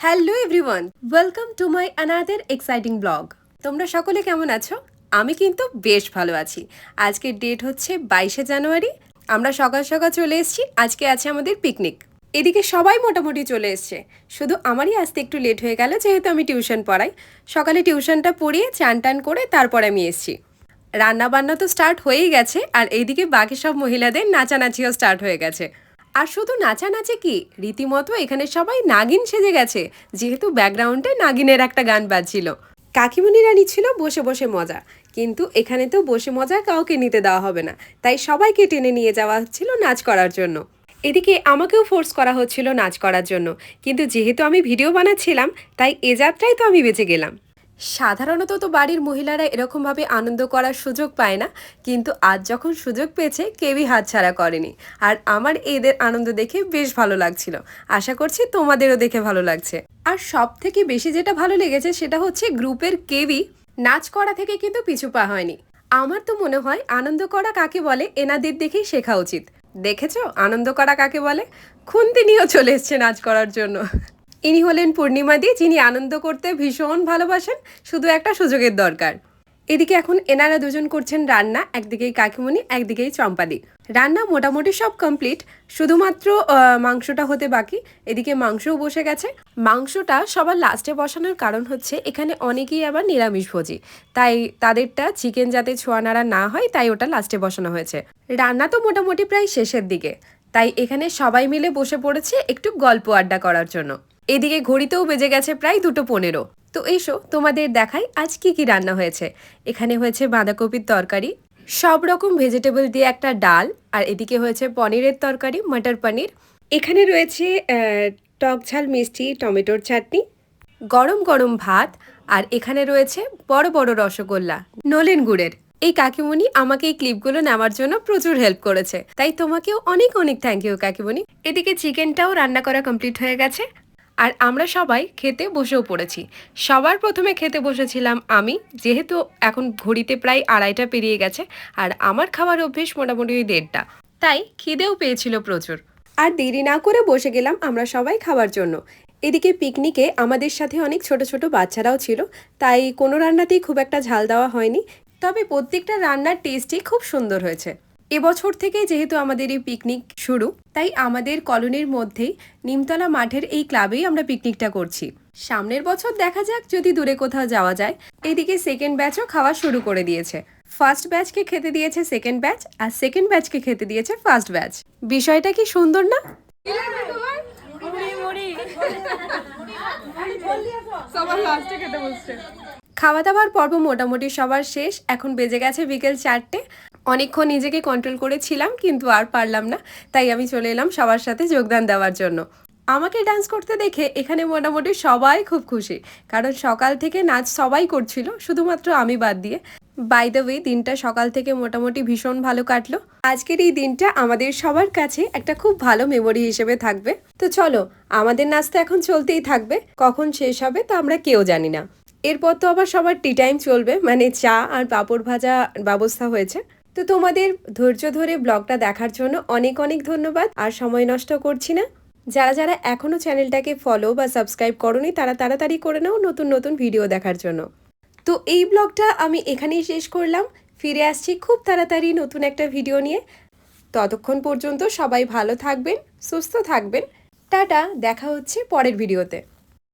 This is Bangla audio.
Hello everyone welcome to my another exciting blog তোমরা সকলে কেমন আছো? আমি কিন্তু বেশ ভালো আছি। আজকের ডেট হচ্ছে বাইশে জানুয়ারি। আমরা সকাল সকাল চলে এসেছি। আজকে আছে আমাদের পিকনিক এদিকে সবাই মোটামুটি চলে এসছে। শুধু আমারই আসতে একটু লেট হয়ে গেল, যেহেতু আমি টিউশন পড়াই। সকালে টিউশনটা পড়িয়ে চান টান করে তারপর আমি এসেছি। রান্না বান্না তো স্টার্ট হয়েই গেছে, আর এইদিকে বাকি সব মহিলাদের নাচানাচিও স্টার্ট হয়ে গেছে। আর শুধু নাচানাচি কি? রীতিমতো এখানে সবাই নাগিন সেজে গেছে। যেহেতু ব্যাকগ্রাউন্ডে নাগিনের একটা গান বাজছিল। কাকিমণিরা ছিল বসে বসে মজা। কিন্তু এখানে তো বসে মজা কাউকে নিতে দেওয়া হবে না। তাই সবাইকে টেনে নিয়ে যাওয়া হচ্ছিল নাচ করার জন্য। এদিকে আমাকেও ফোর্স করা হচ্ছিল নাচ করার জন্য। কিন্তু যেহেতু আমি ভিডিও বানাচ্ছিলাম, তাই এ যাত্রায় তো আমি বেঁচে গেলাম। সাধারণত তো বাড়ির মহিলারা এরকমভাবে আনন্দ করার সুযোগ পায় না, কিন্তু আজ যখন সুযোগ পেয়েছে, কেউই হাতছাড়া করেনি। আর আমার এদের আনন্দ দেখে বেশ ভালো লাগছিল। আশা করছি তোমাদেরও দেখে ভালো লাগছে। আর সব থেকে বেশি যেটা ভালো লেগেছে সেটা হচ্ছে গ্রুপের কেউই নাচ করা থেকে কিন্তু পিছু পা হয়নি। আমার তো মনে হয় আনন্দ করা কাকে বলে এনাদের দেখেই শেখা উচিত। দেখেছ? আনন্দ করা কাকে বলে? খুন্তি নিয়েও চলে এসছে নাচ করার জন্য। ইনি হলেন পূর্ণিমা দি, যিনি আনন্দ করতে ভীষণ ভালোবাসেন, শুধু একটা সুযোগের দরকার। এদিকে এখন এনারা দুজন করছেন রান্না, একদিকেই কাকিমণি, একদিকেই চম্পাদি। রান্না মোটামুটি সব কমপ্লিট শুধুমাত্র মাংসটা হতে বাকি, এদিকে মাংসও বসে গেছে। মাংসটা সবার লাস্টে বসানোর কারণ হচ্ছে, এখানে অনেকেই আবার নিরামিষভোজী তাই তাদেরটা চিকেন যাতে ছোঁয়া নাড়া না হয়, তাই ওটা লাস্টে বসানো হয়েছে। রান্না তো মোটামুটি প্রায় শেষের দিকে। তাই এখানে সবাই মিলে বসে পড়েছে একটু গল্প আড্ডা করার জন্য। এদিকে ঘড়িতেও বেজে গেছে প্রায় দুটো পনেরো। তো এসো, তোমাদের দেখাই আজ কি কি রান্না হয়েছে। এখানে হয়েছে বাঁধাকপির তরকারি, সব রকম ভেজিটেবল দিয়ে একটা ডাল, আর এদিকে হয়েছে পনিরের তরকারি, মটর পনির। এখানে রয়েছে টক ঝাল, মিষ্টি, টমেটোর চাটনি, গরম গরম ভাত, আর এখানে রয়েছে বড় বড় রসগোল্লা, নলেন গুড়ের। এই কাকিমণি আমাকে এই ক্লিপগুলো নেওয়ার জন্য প্রচুর হেল্প করেছে। তাই তোমাকেও অনেক অনেক থ্যাংক ইউ কাকিমণি। এদিকে চিকেনটাও রান্না করা কমপ্লিট হয়ে গেছে। আর আমরা সবাই খেতে বসেও পড়েছি। সবার প্রথমে খেতে বসেছিলাম আমি, যেহেতু এখন ঘড়িতে প্রায় আড়াইটা পেরিয়ে গেছে আর আমার খাবার অভ্যেস মোটামুটি ওই দেড়টা। তাই খিদেও পেয়েছিল প্রচুর। আর দেরি না করে বসে গেলাম আমরা সবাই খাওয়ার জন্য। এদিকে পিকনিকে আমাদের সাথে অনেক ছোট ছোট বাচ্চারাও ছিল, তাই কোনো রান্নাতেই খুব একটা ঝাল দেওয়া হয়নি। তবে প্রত্যেকটা রান্নার টেস্টই খুব সুন্দর হয়েছে। এবছর থেকে যেহেতু আমাদের এই পিকনিক শুরু তাই আমাদের কলোনির মধ্যেই নিমতলা মাঠের এই ক্লাবেই আমরা পিকনিকটা করছি। সামনের বছর দেখা যাক যদি দূরে কোথাও যাওয়া যায় এদিকে সেকেন্ড ব্যাচও খাওয়া শুরু করে দিয়েছে। ফার্স্ট ব্যাচকে খেতে দিয়েছে সেকেন্ড ব্যাচ আর সেকেন্ড ব্যাচকে খেতে দিয়েছে ফার্স্ট ব্যাচ বিষয়টা কি সুন্দর না? খাওয়া দাওয়ার পর্ব মোটামুটি সবার শেষ। এখন বেজে গেছে বিকেল চারটে। অনেকক্ষণ নিজেকে কন্ট্রোল করেছিলাম, কিন্তু আর পারলাম না। তাই আমি চলে এলাম সবার সাথে যোগদান দেওয়ার জন্য। আমাকে ডান্স করতে দেখে এখানে মোটামুটি সবাই খুব খুশি। কারণ সকাল থেকে নাচ সবাই করছিল, শুধুমাত্র আমি বাদ দিয়ে। বাই দ্য ওয়ে দিনটা সকাল থেকে মোটামুটি ভীষণ ভালো কাটলো। আজকের এই দিনটা আমাদের সবার কাছে একটা খুব ভালো মেমোরি হিসেবে থাকবে। তো চলো, আমাদের নাচ তো এখন চলতেই থাকবে। কখন শেষ হবে তা আমরা কেউ জানি না। এরপর তো আবার সবার টি টাইম চলবে মানে চা আর পাঁপড় ভাজা ব্যবস্থা হয়েছে। তো তোমাদের ধৈর্য ধরে ব্লগটা দেখার জন্য অনেক অনেক ধন্যবাদ, আর সময় নষ্ট করছি না। যারা যারা এখনও চ্যানেলটাকে ফলো বা সাবস্ক্রাইব করনি, তারা তাড়াতাড়ি করে নাও নতুন নতুন ভিডিও দেখার জন্য। তো এই ব্লগটা আমি এখানেই শেষ করলাম। ফিরে আসছি খুব তাড়াতাড়ি নতুন একটা ভিডিও নিয়ে। ততক্ষণ পর্যন্ত সবাই ভালো থাকবেন, সুস্থ থাকবেন। টাটা, দেখা হচ্ছে পরের ভিডিওতে